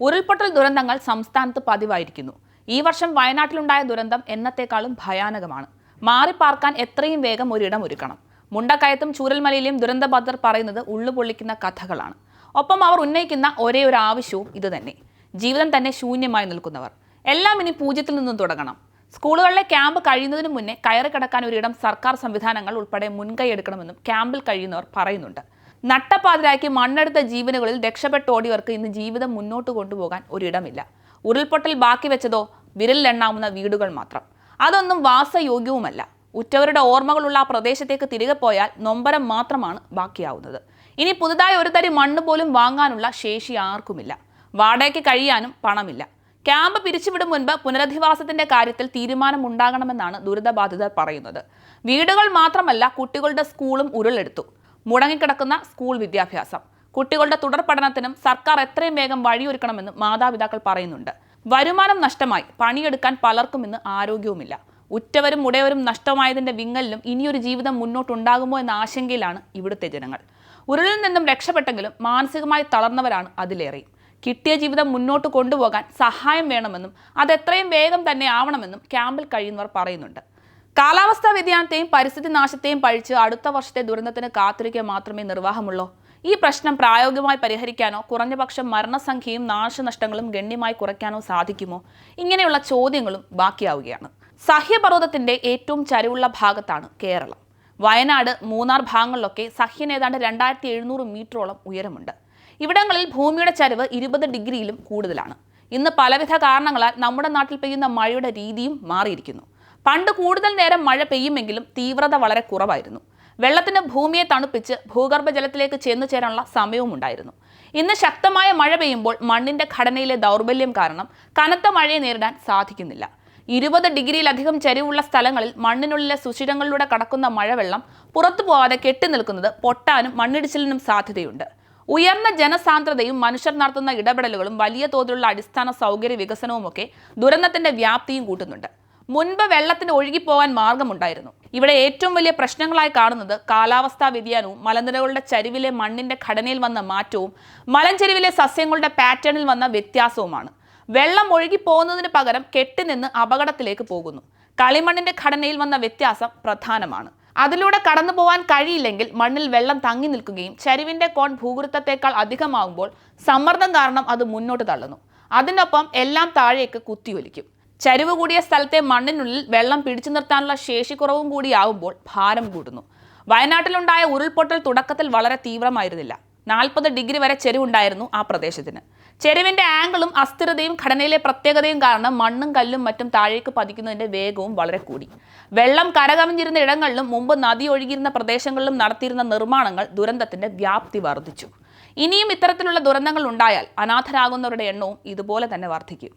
ഉരുൾപൊട്ടൽ ദുരന്തങ്ങൾ സംസ്ഥാനത്ത് പതിവായിരിക്കുന്നു. ഈ വർഷം വയനാട്ടിലുണ്ടായ ദുരന്തം എന്നത്തെക്കാളും ഭയാനകമാണ്. മാറിപ്പാർക്കാൻ എത്രയും വേഗം ഒരിടം ഒരുക്കണം. മുണ്ടക്കയത്തും ചൂരൽമലയിലെയും ദുരന്തബദ്ധർ പറയുന്നത് ഉള്ളുപൊള്ളിക്കുന്ന കഥകളാണ്. ഒപ്പം അവർ ഉന്നയിക്കുന്ന ഒരേ ഒരു ആവശ്യവും ഇതുതന്നെ ജീവിതം തന്നെ ശൂന്യമായി നിൽക്കുന്നവർ. എല്ലാം ഇനി പൂജ്യത്തിൽ നിന്നും തുടങ്ങണം. സ്കൂളുകളിലെ ക്യാമ്പ് കഴിയുന്നതിന് മുന്നേ കയറി കിടക്കാൻ ഒരിടം സർക്കാർ സംവിധാനങ്ങൾ ഉൾപ്പെടെ മുൻകൈ എടുക്കണമെന്നും ക്യാമ്പിൽ കഴിയുന്നവർ പറയുന്നുണ്ട്. നട്ടപ്പാതിരാക്കി മണ്ണെടുത്ത ജീവനുകളിൽ രക്ഷപ്പെട്ടോടിയവർക്ക് ഇന്ന് ജീവിതം മുന്നോട്ട് കൊണ്ടുപോകാൻ ഒരിടമില്ല. ഉരുൾപൊട്ടൽ ബാക്കി വെച്ചതോ വിരലിലെണ്ണാവുന്ന വീടുകൾ മാത്രം. അതൊന്നും വാസയോഗ്യവുമല്ല. ഉറ്റവരുടെ ഓർമ്മകളുള്ള ആ പ്രദേശത്തേക്ക് തിരികെ പോയാൽ നൊമ്പരം മാത്രമാണ് ബാക്കിയാവുന്നത്. ഇനി പുതുതായി ഒരു തരി മണ്ണ് പോലും വാങ്ങാനുള്ള ശേഷി ആർക്കുമില്ല. വാടകയ്ക്ക് കഴിയാനും പണമില്ല. ക്യാമ്പ് പിരിച്ചുവിടും മുൻപ് പുനരധിവാസത്തിന്റെ കാര്യത്തിൽ തീരുമാനമുണ്ടാകണമെന്നാണ് ദുരിതബാധിതർ പറയുന്നത്. വീടുകൾ മാത്രമല്ല കുട്ടികളുടെ സ്കൂളും ഉരുളെടുത്തു. മുടങ്ങിക്കിടക്കുന്ന സ്കൂൾ വിദ്യാഭ്യാസം. കുട്ടികളുടെ തുടർ പഠനത്തിനും സർക്കാർ എത്രയും വേഗം വഴിയൊരുക്കണമെന്ന് മാതാപിതാക്കൾ പറയുന്നുണ്ട്. വരുമാനം നഷ്ടമായി പണിയെടുക്കാൻ പലർക്കും ഇന്ന് ആരോഗ്യവുമില്ല. ഉറ്റവരും ഉടയവരും നഷ്ടമായതിന്റെ വിങ്ങലിലും ഇനിയൊരു ജീവിതം മുന്നോട്ടുണ്ടാകുമോ എന്ന ആശങ്കയിലാണ് ഇവിടുത്തെ ജനങ്ങൾ. ഉരുളിൽ നിന്നും രക്ഷപ്പെട്ടെങ്കിലും മാനസികമായി തളർന്നവരാണ് അതിലേറെ. കിട്ടിയ ജീവിതം മുന്നോട്ട് കൊണ്ടുപോകാൻ സഹായം വേണമെന്നും അതെത്രയും വേഗം തന്നെ ആവണമെന്നും ക്യാമ്പിൽ കഴിയുന്നവർ പറയുന്നുണ്ട്. കാലാവസ്ഥാ വ്യതിയാനത്തെയും പരിസ്ഥിതി നാശത്തെയും പഴിച്ച് അടുത്ത വർഷത്തെ ദുരന്തത്തിന് കാത്തിരിക്കുക മാത്രമേ നിർവാഹമുള്ളൂ. ഈ പ്രശ്നം പ്രായോഗികമായി പരിഹരിക്കാനോ കുറഞ്ഞപക്ഷം മരണസംഖ്യയും നാശനഷ്ടങ്ങളും ഗണ്യമായി കുറയ്ക്കാനോ സാധിക്കുമോ? ഇങ്ങനെയുള്ള ചോദ്യങ്ങളും ബാക്കിയാവുകയാണ്. സഹ്യപർവതത്തിന്റെ ഏറ്റവും ചരിവുള്ള ഭാഗത്താണ് കേരളം. വയനാട് മൂന്നാർ ഭാഗങ്ങളിലൊക്കെ സഹ്യം ഏതാണ്ട് രണ്ടായിരത്തി എഴുന്നൂറ് മീറ്ററോളം ഉയരമുണ്ട്. ഇവിടങ്ങളിൽ ഭൂമിയുടെ ചരിവ് ഇരുപത് ഡിഗ്രിയിലും കൂടുതലാണ്. ഇന്ന് പലവിധ കാരണങ്ങളാൽ നമ്മുടെ നാട്ടിൽ പെയ്യുന്ന മഴയുടെ രീതിയും മാറിയിരിക്കുന്നു. പണ്ട് കൂടുതൽ നേരം മഴ പെയ്യുമെങ്കിലും തീവ്രത വളരെ കുറവായിരുന്നു. വെള്ളത്തിന് ഭൂമിയെ തണുപ്പിച്ച് ഭൂഗർഭജലത്തിലേക്ക് ചെന്നു ചേരാനുള്ള സമയവും ഉണ്ടായിരുന്നു. ഇന്ന് ശക്തമായ മഴ പെയ്യുമ്പോൾ മണ്ണിന്റെ ഘടനയിലെ ദൗർബല്യം കാരണം കനത്ത മഴയെ നേരിടാൻ സാധിക്കുന്നില്ല. ഇരുപത് ഡിഗ്രിയിലധികം ചരിവുള്ള സ്ഥലങ്ങളിൽ മണ്ണിനുള്ളിലെ സുഷിരങ്ങളിലൂടെ കടക്കുന്ന മഴവെള്ളം പുറത്തു പോവാതെ കെട്ടി നിൽക്കുന്നത് പൊട്ടാനും മണ്ണിടിച്ചിലിനും സാധ്യതയുണ്ട്. ഉയർന്ന ജനസാന്ദ്രതയും മനുഷ്യർ നടത്തുന്ന ഇടപെടലുകളും വലിയ തോതിലുള്ള അടിസ്ഥാന സൗകര്യ വികസനവുമൊക്കെ ദുരന്തത്തിന്റെ വ്യാപ്തിയും കൂട്ടുന്നുണ്ട്. മുൻപ് വെള്ളത്തിന് ഒഴുകിപ്പോകാൻ മാർഗമുണ്ടായിരുന്നു. ഇവിടെ ഏറ്റവും വലിയ പ്രശ്നങ്ങളായി കാണുന്നത് കാലാവസ്ഥാ വ്യതിയാനവും മലനിരകളുടെ ചരിവിലെ മണ്ണിന്റെ ഘടനയിൽ വന്ന മാറ്റവും മലഞ്ചെരിവിലെ സസ്യങ്ങളുടെ പാറ്റേണിൽ വന്ന വ്യത്യാസവുമാണ്. വെള്ളം ഒഴുകി പോകുന്നതിന് പകരം കെട്ടിനിന്ന് അപകടത്തിലേക്ക് പോകുന്നു. കളിമണ്ണിന്റെ ഘടനയിൽ വന്ന വ്യത്യാസം പ്രധാനമാണ്. അതിലൂടെ കടന്നു പോകാൻ കഴിയില്ലെങ്കിൽ മണ്ണിൽ വെള്ളം തങ്ങി നിൽക്കുകയും ചരിവിന്റെ കോൺ ഭൂഗുരുത്തത്തേക്കാൾ അധികമാകുമ്പോൾ സമ്മർദ്ദം കാരണം അത് മുന്നോട്ട് തള്ളുന്നു. അതിനൊപ്പം എല്ലാം താഴേക്ക് കുത്തിയൊലിക്കും. ചരിവ് കൂടിയ സ്ഥലത്തെ മണ്ണിനുള്ളിൽ വെള്ളം പിടിച്ചു നിർത്താനുള്ള ശേഷി ശേഷിക്കുറവും കൂടിയാവുമ്പോൾ ഭാരം കൂടുന്നു. വയനാട്ടിലുണ്ടായ ഉരുൾപൊട്ടൽ തുടക്കത്തിൽ വളരെ തീവ്രമായിരുന്നില്ല. നാൽപ്പത് ഡിഗ്രി വരെ ചെരുവുണ്ടായിരുന്നു ആ പ്രദേശത്തിന്. ചെരുവിന്റെ ആംഗിളും അസ്ഥിരതയും ഘടനയിലെ പ്രത്യേകതയും കാരണം മണ്ണും കല്ലും മറ്റും താഴേക്ക് പതിക്കുന്നതിന്റെ വേഗവും വളരെ കൂടി. വെള്ളം കരകവിഞ്ഞിരുന്ന ഇടങ്ങളിലും മുമ്പ് നദി ഒഴുകിയിരുന്ന പ്രദേശങ്ങളിലും നടത്തിയിരുന്ന നിർമ്മാണങ്ങൾ ദുരന്തത്തിന്റെ വ്യാപ്തി വർദ്ധിച്ചു. ഇനിയും ഇത്തരത്തിലുള്ള ദുരന്തങ്ങൾ ഉണ്ടായാൽ അനാഥരാകുന്നവരുടെ എണ്ണവും ഇതുപോലെ തന്നെ വർദ്ധിക്കും.